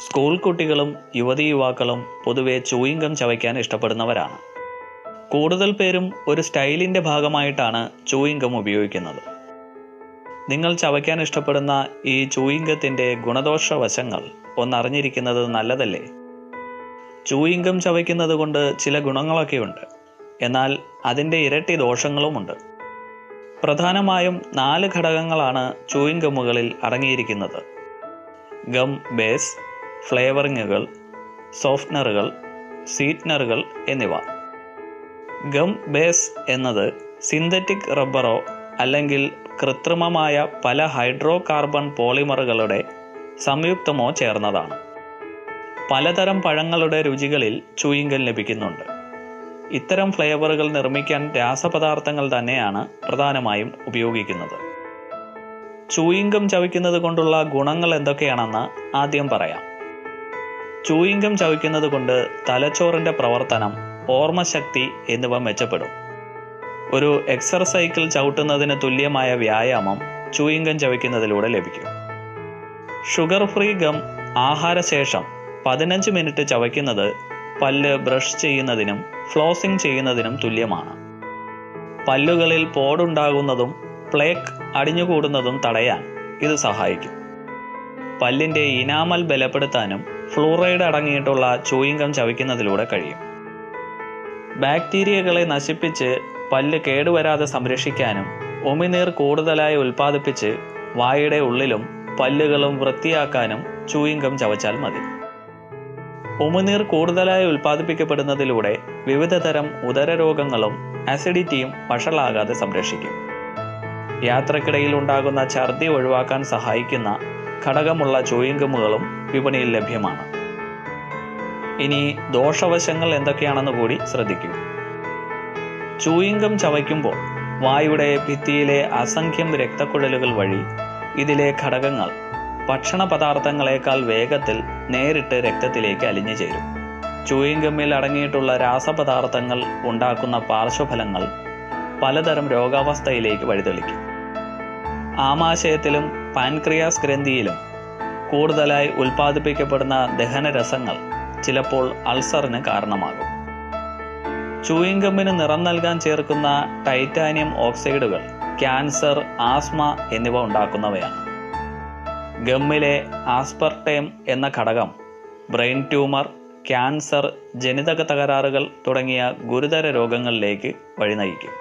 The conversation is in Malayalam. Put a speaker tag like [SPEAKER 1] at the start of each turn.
[SPEAKER 1] സ്കൂൾ കുട്ടികളും യുവതി യുവാക്കളും പൊതുവെ ചൂയിങ്കം ചവയ്ക്കാൻ ഇഷ്ടപ്പെടുന്നവരാണ്. കൂടുതൽ പേരും ഒരു സ്റ്റൈലിന്റെ ഭാഗമായിട്ടാണ് ചൂയിങ്കം ഉപയോഗിക്കുന്നത്. നിങ്ങൾ ചവയ്ക്കാൻ ഇഷ്ടപ്പെടുന്ന ഈ ചൂയിങ്കത്തിന്റെ ഗുണദോഷ വശങ്ങൾ ഒന്നറിഞ്ഞിരിക്കുന്നത് നല്ലതല്ലേ? ചൂയിങ്കം ചവയ്ക്കുന്നത് കൊണ്ട് ചില ഗുണങ്ങളൊക്കെയുണ്ട്. എന്നാൽ അതിന്റെ ഇരട്ടി ദോഷങ്ങളുമുണ്ട്. പ്രധാനമായും നാല് ഘടകങ്ങളാണ് ചൂയിങ് ഗമ്മുകളിൽ അടങ്ങിയിരിക്കുന്നത്. ഗം ബേസ് ഫ്ലേവറിങ്ങുകൾ സോഫ്റ്റ്നറുകൾ സ്വീറ്റ്നറുകൾ എന്നിവ. ഗം ബേസ് എന്നത് സിന്തറ്റിക് റബ്ബറോ അല്ലെങ്കിൽ കൃത്രിമമായ പല ഹൈഡ്രോ കാർബൺ പോളിമറുകളുടെ സംയുക്തമോ ചേർന്നതാണ്. പലതരം പഴങ്ങളുടെ രുചികളിൽ ചൂയിങ്കൽ ലഭിക്കുന്നുണ്ട്. ഇത്തരം ഫ്ലേവറുകൾ നിർമ്മിക്കാൻ രാസപദാർത്ഥങ്ങൾ തന്നെയാണ് പ്രധാനമായും ഉപയോഗിക്കുന്നത്. ചൂയിങ്കം ചവയ്ക്കുന്നത് കൊണ്ടുള്ള ഗുണങ്ങൾ എന്തൊക്കെയാണെന്ന് ആദ്യം പറയാം. ചൂയിങ്കം ചവയ്ക്കുന്നത് കൊണ്ട് തലച്ചോറിന്റെ പ്രവർത്തനം ഓർമ്മശക്തി എന്നിവ മെച്ചപ്പെടും. ഒരു എക്സർസൈക്കിൾ ചവിട്ടുന്നതിന് തുല്യമായ വ്യായാമം ചൂയിങ്കം ചവയ്ക്കുന്നതിലൂടെ ലഭിക്കും. ഷുഗർ ഫ്രീ ഗം ആഹാരശേഷം പതിനഞ്ച് മിനിറ്റ് ചവയ്ക്കുന്നത് പല്ല് ബ്രഷ് ചെയ്യുന്നതിനും ഫ്ലോസിംഗ് ചെയ്യുന്നതിനും തുല്യമാണ്. പല്ലുകളിൽ പോടുണ്ടാകുന്നതും പ്ലേക്ക് അടിഞ്ഞുകൂടുന്നതും തടയാൻ ഇത് സഹായിക്കും. പല്ലിന്റെ ഇനാമൽ ബലപ്പെടുത്താനും ഫ്ലൂറൈഡ് അടങ്ങിയിട്ടുള്ള ചൂയിങ്കം ചവയ്ക്കുന്നതിലൂടെ കഴിയും. ബാക്ടീരിയകളെ നശിപ്പിച്ച് പല്ല് കേടുവരാതെ സംരക്ഷിക്കാനും ഉമിനീർ കൂടുതലായി ഉൽപ്പാദിപ്പിച്ച് വായുടെ ഉള്ളിലും പല്ലുകളും വൃത്തിയാക്കാനും ചൂയിങ്കം ചവച്ചാൽ മതി. ഉമിനീർ കൂടുതലായി ഉൽപ്പാദിപ്പിക്കപ്പെടുന്നതിലൂടെ വിവിധതരം ഉദരരോഗങ്ങളും അസിഡിറ്റിയും വഷളാകാതെ സംരക്ഷിക്കും. യാത്രക്കിടയിൽ ഉണ്ടാകുന്ന ഛർദി ഒഴിവാക്കാൻ സഹായിക്കുന്ന ഘടകമുള്ള ചൂയിങ്കമുകളും വിപണിയിൽ ലഭ്യമാണ്. ഇനി ദോഷവശങ്ങൾ എന്തൊക്കെയാണെന്ന് കൂടി ശ്രദ്ധിക്കൂ. ചൂയിങ്കം ചവയ്ക്കുമ്പോൾ വായുടെ ഭിത്തിയിലെ അസംഖ്യം രക്തക്കുഴലുകൾ വഴി ഇതിലെ ഘടകങ്ങൾ ഭക്ഷണ പദാർത്ഥങ്ങളെക്കാൾ വേഗത്തിൽ നേരിട്ട് രക്തത്തിലേക്ക് അലിഞ്ഞു ചേരും. ചൂയിങ്കമ്മിൽ അടങ്ങിയിട്ടുള്ള രാസപദാർത്ഥങ്ങൾ ഉണ്ടാക്കുന്ന പാർശ്വഫലങ്ങൾ പലതരം രോഗാവസ്ഥയിലേക്ക് വഴിതെളിക്കും. ആമാശയത്തിലും പാൻക്രിയാസ് ഗ്രന്ഥിയിലും കൂടുതലായി ഉൽപ്പാദിപ്പിക്കപ്പെടുന്ന ദഹനരസങ്ങൾ ചിലപ്പോൾ അൾസറിന് കാരണമാകും. ചൂയിങ്കമ്മിന് നിറം നൽകാൻ ചേർക്കുന്ന ടൈറ്റാനിയം ഓക്സൈഡുകൾ ക്യാൻസർ ആസ്മ എന്നിവ ഉണ്ടാക്കുന്നവയാണ്. ഗമ്മിലെ ആസ്പർട്ടേം എന്ന ഘടകം ബ്രെയിൻ ട്യൂമർ ക്യാൻസർ ജനിതക തകരാറുകൾ തുടങ്ങിയ ഗുരുതര രോഗങ്ങളിലേക്ക് വഴി നയിക്കും